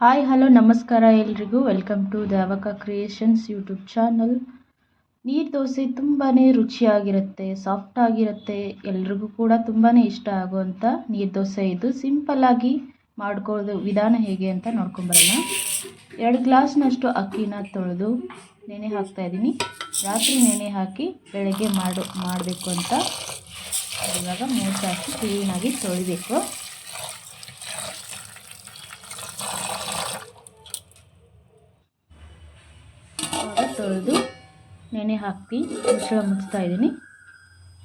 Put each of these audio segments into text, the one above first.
Hi, hello, ನಮಸ್ಕಾರ ಎಲ್ರಿಗೂ. Welcome to Dyavaka creations YouTube channel ನೀರು ದೋಸೆ ತುಂಬಾ ರುಚಿಯಾಗಿರುತ್ತೆ ಸಾಫ್ಟ್ ಆಗಿರುತ್ತೆ, ಎಲ್ರಿಗೂ ಕೂಡ ತುಂಬಾ ಇಷ್ಟ ಆಗುವಂಥ ನೀರು ದೋಸೆ ಇದು. ಸಿಂಪಲ್ಲಾಗಿ ಮಾಡ್ಕೊಳ್ಳೋದು ವಿಧಾನ ಹೇಗೆ ಅಂತ ನೋಡ್ಕೊಂಬರೋಣ. ಎರಡು ಗ್ಲಾಸ್ನಷ್ಟು ಅಕ್ಕಿನ ತೊಳೆದು ನೆನೆ ಹಾಕ್ತಾಯಿದ್ದೀನಿ ರಾತ್ರಿ ನೆನೆ ಹಾಕಿ ಬೆಳಗ್ಗೆ ಮಾಡು, ಮಾಡಬೇಕು ಅಂತ ಇವಾಗ ಮೂರು ಹಾಕಿ ಕ್ಲೀನಾಗಿ ತೊಳಿಬೇಕು. ತೊಳೆದು ನೆನೆ ಹಾಕಿ ಮಿಶ್ರಣ ಮುಚ್ತಾ ಇದ್ದೀನಿ.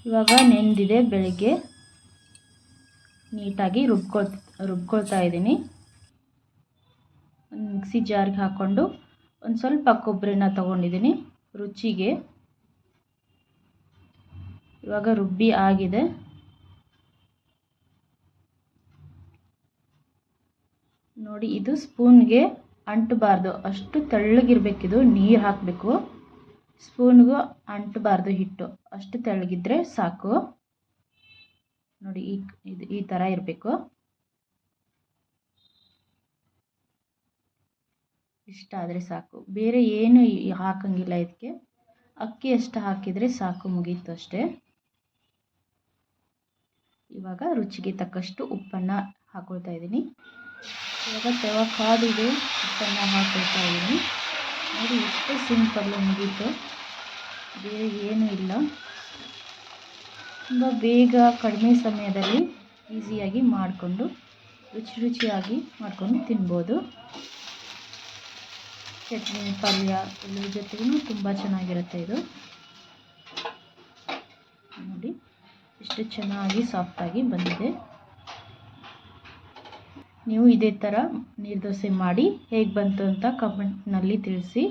ಇವಾಗ ನೆಂದಿದೆ ಬೆಳಗ್ಗೆ. ನೀಟಾಗಿ ರುಬ್ಕೊಳ್, ರುಬ್ಕೊಳ್ತಾ ಇದ್ದೀನಿ. ಒಂದು ಮಿಕ್ಸಿ ಜಾರ್ಗೆ ಹಾಕ್ಕೊಂಡು ಒಂದು ಸ್ವಲ್ಪ ಕೊಬ್ಬರಿನ ತೊಗೊಂಡಿದ್ದೀನಿ ರುಚಿಗೆ. ಇವಾಗ ರುಬ್ಬಿ ಆಗಿದೆ. ನೋಡಿ, ಇದು ಸ್ಪೂನ್ಗೆ ಅಂಟಬಾರ್ದು. ಅಷ್ಟು ತೆಳ್ಳಗಿರಬೇಕಿದು, ನೀರು ಹಾಕಬೇಕು. ಸ್ಪೂನ್ಗೂ ಅಂಟಬಾರ್ದು ಹಿಟ್ಟು. ಅಷ್ಟು ತೆಳ್ಳಗಿದ್ರೆ ಸಾಕು. ನೋಡಿ, ಈ ಇದು ಈ ಥರ ಇರಬೇಕು. ಇಷ್ಟ ಆದರೆ ಸಾಕು. ಬೇರೆ ಏನು ಹಾಕಂಗಿಲ್ಲ ಇದಕ್ಕೆ ಅಕ್ಕಿ ಅಷ್ಟು ಹಾಕಿದರೆ ಸಾಕು ಮುಗೀತು ಅಷ್ಟೇ. ಇವಾಗ ರುಚಿಗೆ ತಕ್ಕಷ್ಟು ಉಪ್ಪನ್ನು ಹಾಕೊಳ್ತಾ ಇದ್ದೀನಿ. ಇವಾಗ ತವ ಕಾದಿದೆ ಚಿಕನ್ನ ಹಾಕೊಳ್ತಾ ಇದ್ದೀನಿ. ನೋಡಿ, ಎಷ್ಟು ಸಿಂಪಲ್ಲು ಮುಗೀತು. ಬೇರೆ ಏನೂ ಇಲ್ಲ. ತುಂಬ ಬೇಗ ಕಡಿಮೆ ಸಮಯದಲ್ಲಿ ಈಸಿಯಾಗಿ ಮಾಡಿಕೊಂಡು, ರುಚಿ ರುಚಿಯಾಗಿ ಮಾಡಿಕೊಂಡು ತಿನ್ಬೋದು. ಚಟ್ನಿ, ಪಲ್ಯ ಎಲ್ಲರ ಜೊತೆಗೂ ತುಂಬ ಚೆನ್ನಾಗಿರುತ್ತೆ ಇದು. ನೋಡಿ, ಎಷ್ಟು ಚೆನ್ನಾಗಿ ಸಾಫ್ಟಾಗಿ ಬಂದಿದೆ. ನೀವು ಇದೇ ಥರ ನೀರು ದೋಸೆ ಮಾಡಿ ಹೇಗೆ ಬಂತು ಅಂತ ಕಮೆಂಟ್ನಲ್ಲಿ ತಿಳಿಸಿ.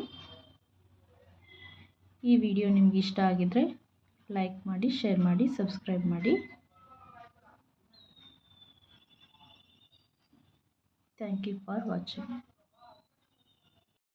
ಈ ವಿಡಿಯೋ ನಿಮ್ಗೆ ಇಷ್ಟ ಆಗಿದ್ರೆ ಲೈಕ್ ಮಾಡಿ ಶೇರ್ ಮಾಡಿ ಸಬ್ಸ್ಕ್ರೈಬ್ ಮಾಡಿ. Thank you for watching